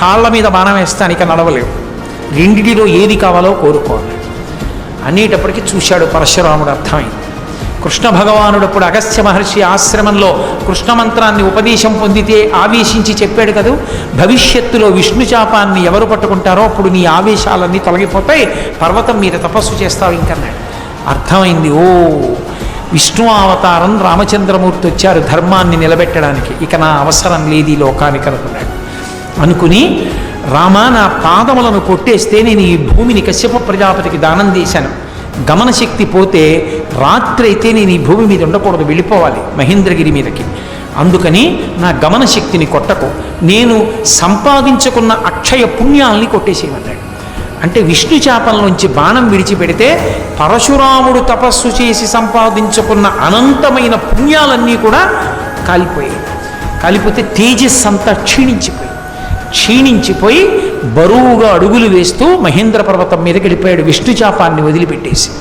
కాళ్ళ మీద బాణం వేస్తానిక నడవలేవు. రెండిటిలో ఏది కావాలో కోరుకోవాలి. అనేటప్పటికీ చూశాడు పరశురాముడు అర్థమైంది. కృష్ణ భగవానుడు అప్పుడు అగస్త్య మహర్షి ఆశ్రమంలో కృష్ణ మంత్రాన్ని ఉపదేశం పొందితే ఆవేశించి చెప్పాడు కదూ భవిష్యత్తులో విష్ణు చాపాన్ని ఎవరు పట్టుకుంటారో అప్పుడు నీ ఆవేశాలన్నీ తొలగిపోతాయి పర్వతం మీద తపస్సు చేస్తావు ఇంకన్నాడు. అర్థమైంది ఓ విష్ణు అవతారం రామచంద్రమూర్తి వచ్చారు ధర్మాన్ని నిలబెట్టడానికి. ఇక నా అవసరం లేదు ఈ లోకానికి అనుకున్నాడు. అనుకుని రామ నా పాదములను కొట్టేస్తే నేను ఈ భూమిని కశ్యప ప్రజాపతికి దానం చేశాను. గమనశక్తి పోతే రాత్రి అయితే నేను ఈ భూమి మీద ఉండకూడదు వెళ్ళిపోవాలి మహేంద్రగిరి మీదకి. అందుకని నా గమనశక్తిని కొట్టకు. నేను సంపాదించుకున్న అక్షయ పుణ్యాల్ని కొట్టేసేయమన్నాడు అంటే విష్ణు చాపంలోంచి బాణం విడిచిపెడితే పరశురాముడు తపస్సు చేసి సంపాదించుకున్న అనంతమైన పుణ్యాలన్నీ కూడా కాలిపోయాయి. కాలిపోతే తేజస్ అంతా క్షీణించిపోయాయి క్షీణించిపోయి బరువుగా అడుగులు వేస్తూ మహేంద్ర పర్వతం మీదకి వెళ్ళిపోయాడు విష్ణు చాపాన్ని వదిలిపెట్టేసి.